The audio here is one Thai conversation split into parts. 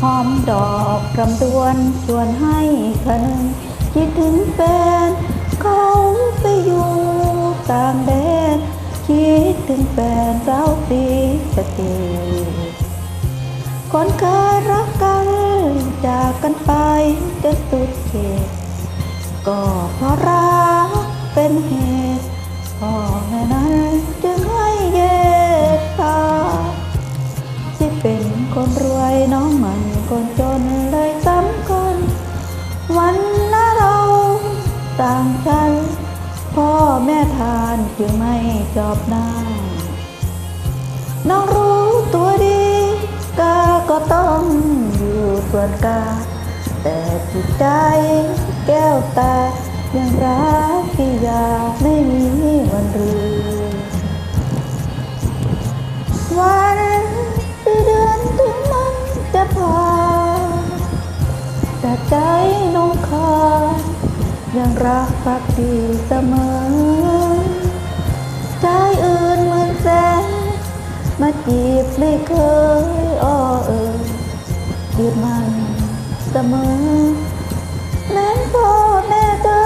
หอมดอกรำดวนชวนให้คะนึงคิดถึงแฟนเขาไปอยู่ต่างแดนคิดถึงแฟนสาวสีสะเกษคนเคยรักกันจากกันไปจนสุดเขตก็เพราะรักเป็นเหตุ คนรวยน้องมันคนจนเลยสำคัญวันละเราต่างกันพ่อแม่ทานจึงไม่จอบหน้า น้องรู้ตัวดีกาก็ต้องอยู่ส่วนกา แต่จิตใจแก้วตายังรัก ใจน้องคานยังรักพักดีเสมอ ใจอื่นเหมือนแสนมาจีบไม่เคยอ้อเอ่ยยืดมันเสมอแม้พ่อแม่เธอ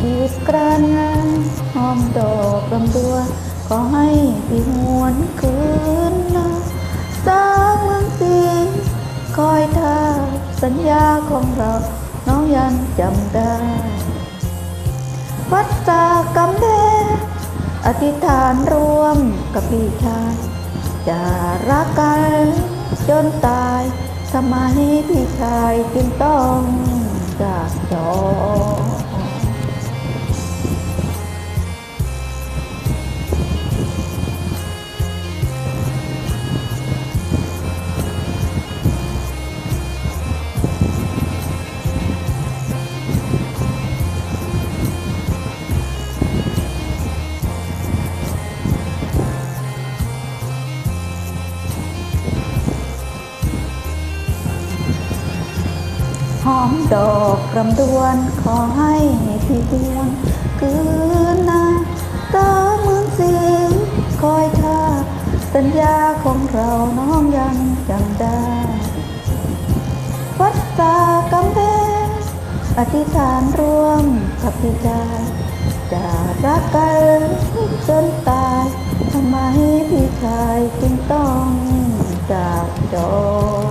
กีดกรันหอมดอกลำตัวขอให้พี่หวน ยังจำได้ วัดตากำแพงอธิษฐานร่วมกับพี่ชายจะรักกันจนตายทำไมพี่ชายจึงต้องจากจอ หอมดอกรำดวนขอให้พี่ดวงคืนนาตาเหมือนสีคอยท่าสัญญาของเราน้องยังจำได้วัดตากำแพงอธิษฐานร่วมกับพี่ชายจะรักกันจนตายทำไมพี่ชายจึงต้องจากจอ